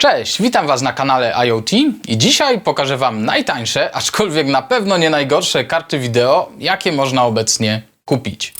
Cześć, witam Was na kanale IoT i dzisiaj pokażę Wam najtańsze, aczkolwiek na pewno nie najgorsze karty wideo, jakie można obecnie kupić.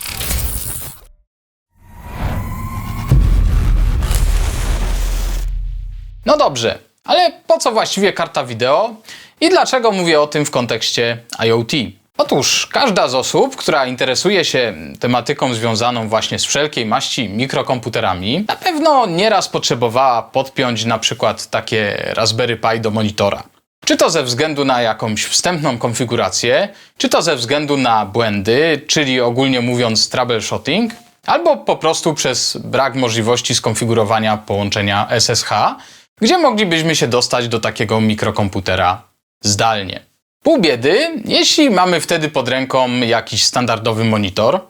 No dobrze, ale po co właściwie karta wideo i dlaczego mówię o tym w kontekście IoT? Otóż każda z osób, która interesuje się tematyką związaną właśnie z wszelkiej maści mikrokomputerami, na pewno nieraz potrzebowała podpiąć na przykład takie Raspberry Pi do monitora. Czy to ze względu na jakąś wstępną konfigurację, czy to ze względu na błędy, czyli ogólnie mówiąc troubleshooting, albo po prostu przez brak możliwości skonfigurowania połączenia SSH, gdzie moglibyśmy się dostać do takiego mikrokomputera zdalnie. Pół biedy, jeśli mamy wtedy pod ręką jakiś standardowy monitor,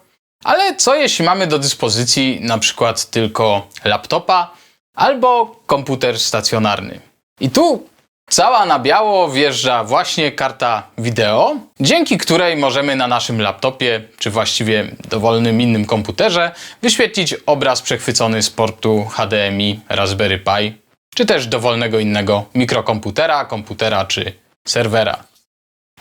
ale co jeśli mamy do dyspozycji na przykład tylko laptopa albo komputer stacjonarny? I tu cała na biało wjeżdża właśnie karta wideo, dzięki której możemy na naszym laptopie, czy właściwie dowolnym innym komputerze, wyświetlić obraz przechwycony z portu HDMI Raspberry Pi, czy też dowolnego innego mikrokomputera, komputera czy serwera.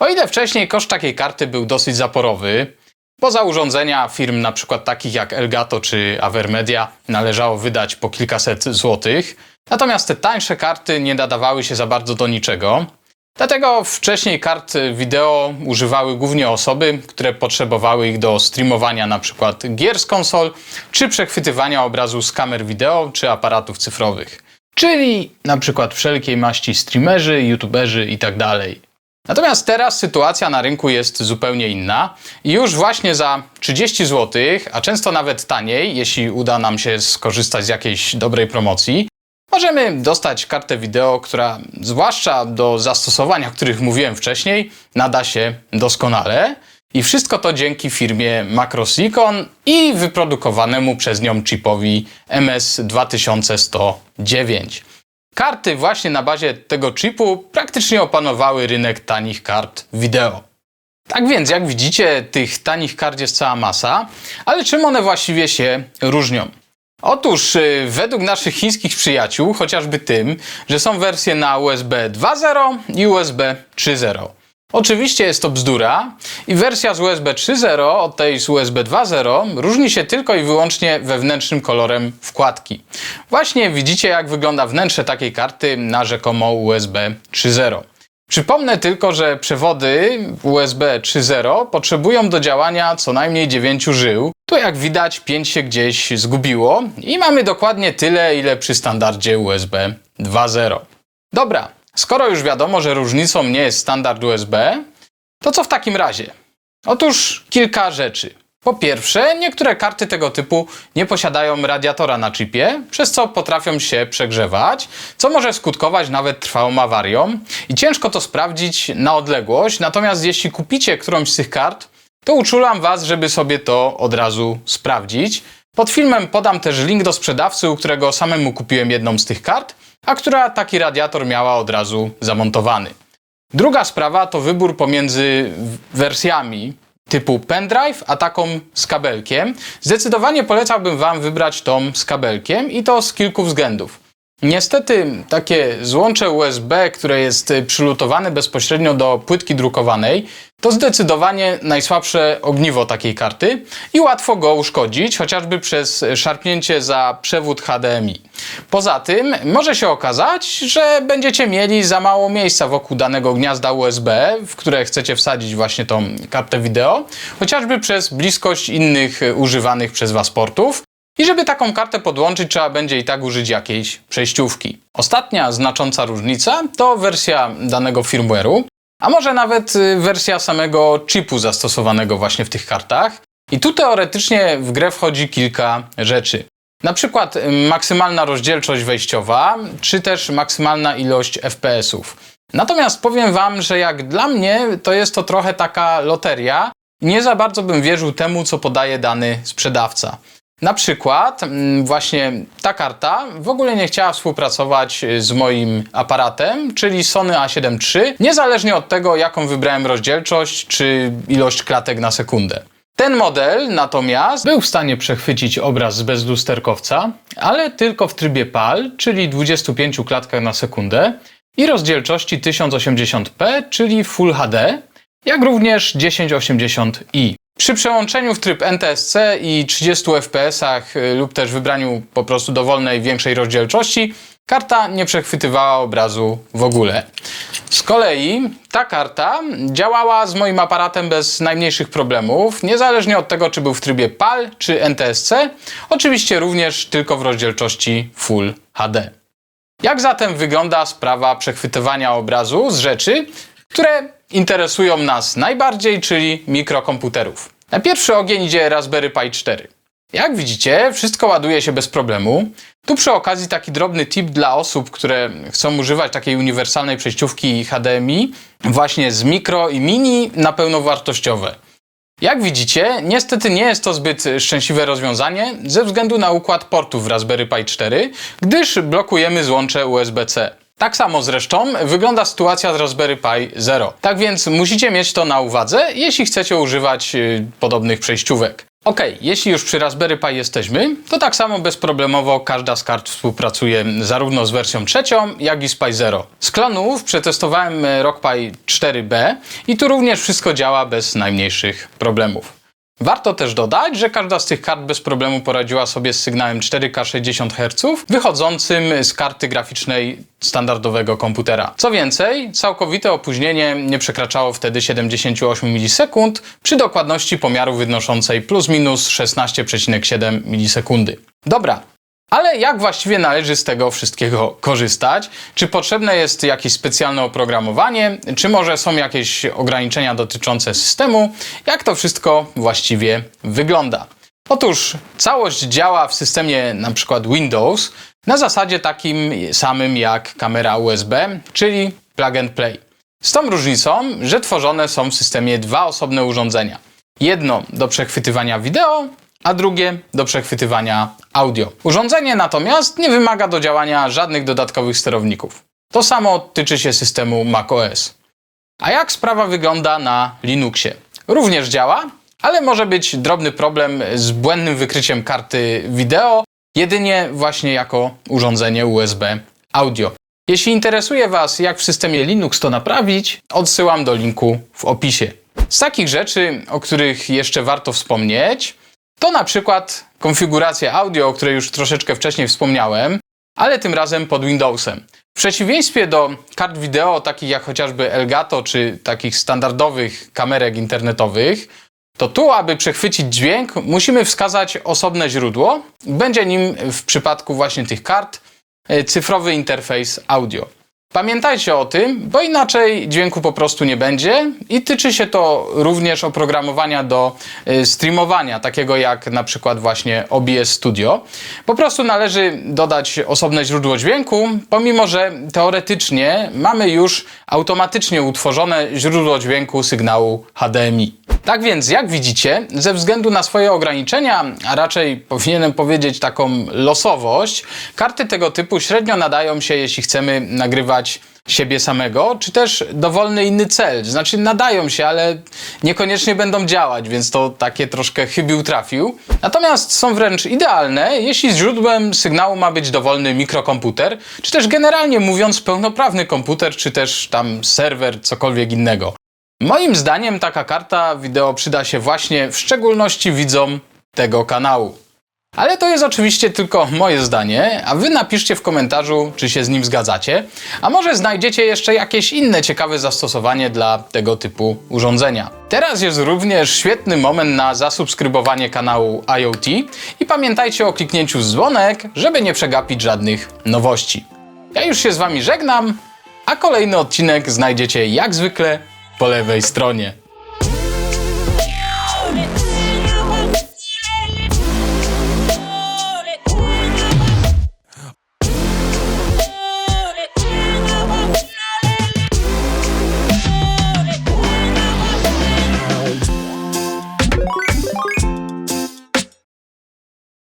O ile wcześniej koszt takiej karty był dosyć zaporowy, bo za urządzenia firm np. takich jak Elgato czy Avermedia należało wydać po kilkaset złotych, natomiast te tańsze karty nie nadawały się za bardzo do niczego. Dlatego wcześniej kart wideo używały głównie osoby, które potrzebowały ich do streamowania np. gier z konsol, czy przechwytywania obrazu z kamer wideo, czy aparatów cyfrowych. Czyli np. wszelkiej maści streamerzy, youtuberzy itd. Natomiast teraz sytuacja na rynku jest zupełnie inna i już właśnie za 30 zł, a często nawet taniej, jeśli uda nam się skorzystać z jakiejś dobrej promocji, możemy dostać kartę wideo, która zwłaszcza do zastosowań, o których mówiłem wcześniej, nada się doskonale. I wszystko to dzięki firmie Macrosilicon i wyprodukowanemu przez nią chipowi MS2109. Karty właśnie na bazie tego chipu praktycznie opanowały rynek tanich kart wideo. Tak więc, jak widzicie, tych tanich kart jest cała masa, ale czym one właściwie się różnią? Otóż y, według naszych chińskich przyjaciół, chociażby tym, że są wersje na USB 2.0 i USB 3.0. Oczywiście jest to bzdura i wersja z USB 3.0 od tej z USB 2.0 różni się tylko i wyłącznie wewnętrznym kolorem wkładki. Właśnie widzicie jak wygląda wnętrze takiej karty na rzekomo USB 3.0. Przypomnę tylko, że przewody USB 3.0 potrzebują do działania co najmniej 9 żył. Tu jak widać 5 się gdzieś zgubiło i mamy dokładnie tyle ile przy standardzie USB 2.0. Dobra, Skoro już wiadomo, że różnicą nie jest standard USB, to co w takim razie? Otóż kilka rzeczy. Po pierwsze, niektóre karty tego typu nie posiadają radiatora na chipie, przez co potrafią się przegrzewać, co może skutkować nawet trwałą awarią i ciężko to sprawdzić na odległość. Natomiast jeśli kupicie którąś z tych kart, to uczulam Was, żeby sobie to od razu sprawdzić. Pod filmem podam też link do sprzedawcy, u którego samemu kupiłem jedną z tych kart a która taki radiator miała od razu zamontowany. Druga sprawa to wybór pomiędzy wersjami typu pendrive, a taką z kabelkiem. Zdecydowanie polecałbym Wam wybrać tą z kabelkiem i to z kilku względów. Niestety takie złącze USB, które jest przylutowane bezpośrednio do płytki drukowanej, to zdecydowanie najsłabsze ogniwo takiej karty i łatwo go uszkodzić, chociażby przez szarpnięcie za przewód HDMI. Poza tym może się okazać, że będziecie mieli za mało miejsca wokół danego gniazda USB, w które chcecie wsadzić właśnie tą kartę wideo, chociażby przez bliskość innych używanych przez Was portów. I żeby taką kartę podłączyć, trzeba będzie i tak użyć jakiejś przejściówki. Ostatnia znacząca różnica to wersja danego firmware'u, a może nawet y, wersja samego chipu zastosowanego właśnie w tych kartach. I tu teoretycznie w grę wchodzi kilka rzeczy. Na przykład y, maksymalna rozdzielczość wejściowa, czy też maksymalna ilość FPS-ów. Natomiast powiem Wam, że jak dla mnie to jest to trochę taka loteria. Nie za bardzo bym wierzył temu, co podaje dany sprzedawca. Na przykład mm, właśnie ta karta w ogóle nie chciała współpracować z moim aparatem, czyli Sony A7 III, niezależnie od tego, jaką wybrałem rozdzielczość czy ilość klatek na sekundę. Ten model natomiast był w stanie przechwycić obraz z bezlusterkowca, ale tylko w trybie PAL, czyli 25 klatkach na sekundę i rozdzielczości 1080p, czyli Full HD, jak również 1080i. Przy przełączeniu w tryb NTSC i 30 fps y, lub też wybraniu po prostu dowolnej większej rozdzielczości, karta nie przechwytywała obrazu w ogóle. Z kolei ta karta działała z moim aparatem bez najmniejszych problemów, niezależnie od tego, czy był w trybie PAL czy NTSC, oczywiście również tylko w rozdzielczości Full HD. Jak zatem wygląda sprawa przechwytywania obrazu z rzeczy, które interesują nas najbardziej, czyli mikrokomputerów? Na pierwszy ogień idzie Raspberry Pi 4. Jak widzicie, wszystko ładuje się bez problemu. Tu przy okazji taki drobny tip dla osób, które chcą używać takiej uniwersalnej przejściówki HDMI, właśnie z mikro i mini na pełnowartościowe. Jak widzicie, niestety nie jest to zbyt szczęśliwe rozwiązanie ze względu na układ portów w Raspberry Pi 4, gdyż blokujemy złącze USB-C. Tak samo zresztą wygląda sytuacja z Raspberry Pi Zero. Tak więc musicie mieć to na uwadze, jeśli chcecie używać y, podobnych przejściówek. Ok, jeśli już przy Raspberry Pi jesteśmy, to tak samo bezproblemowo każda z kart współpracuje zarówno z wersją trzecią, jak i z Pi Zero. Z klonów przetestowałem e, RockPi 4B i tu również wszystko działa bez najmniejszych problemów. Warto też dodać, że każda z tych kart bez problemu poradziła sobie z sygnałem 4K 60 Hz wychodzącym z karty graficznej standardowego komputera. Co więcej, całkowite opóźnienie nie przekraczało wtedy 78 milisekund przy dokładności pomiaru wynoszącej plus minus 16,7 milisekundy. Dobra, ale jak właściwie należy z tego wszystkiego korzystać? Czy potrzebne jest jakieś specjalne oprogramowanie? Czy może są jakieś ograniczenia dotyczące systemu? Jak to wszystko właściwie wygląda? Otóż całość działa w systemie przykład Windows na zasadzie takim samym jak kamera USB, czyli plug and play. Z tą różnicą, że tworzone są w systemie dwa osobne urządzenia. Jedno do przechwytywania wideo, a drugie do przechwytywania audio. Urządzenie natomiast nie wymaga do działania żadnych dodatkowych sterowników. To samo tyczy się systemu macOS. A jak sprawa wygląda na Linuxie? Również działa, ale może być drobny problem z błędnym wykryciem karty wideo, jedynie właśnie jako urządzenie USB audio. Jeśli interesuje Was, jak w systemie Linux to naprawić, odsyłam do linku w opisie. Z takich rzeczy, o których jeszcze warto wspomnieć, to na przykład konfiguracja audio, o której już troszeczkę wcześniej wspomniałem, ale tym razem pod Windowsem. W przeciwieństwie do kart wideo takich jak chociażby Elgato czy takich standardowych kamerek internetowych, to tu, aby przechwycić dźwięk, musimy wskazać osobne źródło. Będzie nim w przypadku właśnie tych kart e, cyfrowy interfejs audio. Pamiętajcie o tym, bo inaczej dźwięku po prostu nie będzie i tyczy się to również oprogramowania do y, streamowania, takiego jak na przykład właśnie OBS Studio. Po prostu należy dodać osobne źródło dźwięku, pomimo że teoretycznie mamy już automatycznie utworzone źródło dźwięku sygnału HDMI. Tak więc, jak widzicie, ze względu na swoje ograniczenia, a raczej powinienem powiedzieć taką losowość, karty tego typu średnio nadają się, jeśli chcemy nagrywać siebie samego, czy też dowolny inny cel. Znaczy nadają się, ale niekoniecznie będą działać, więc to takie troszkę chybił trafił. Natomiast są wręcz idealne, jeśli źródłem sygnału ma być dowolny mikrokomputer, czy też generalnie mówiąc pełnoprawny komputer, czy też tam serwer, cokolwiek innego. Moim zdaniem taka karta wideo przyda się właśnie w szczególności widzom tego kanału. Ale to jest oczywiście tylko moje zdanie, a wy napiszcie w komentarzu, czy się z nim zgadzacie, a może znajdziecie jeszcze jakieś inne ciekawe zastosowanie dla tego typu urządzenia. Teraz jest również świetny moment na zasubskrybowanie kanału IoT i pamiętajcie o kliknięciu dzwonek, żeby nie przegapić żadnych nowości. Ja już się z wami żegnam, a kolejny odcinek znajdziecie jak zwykle po lewej stronie.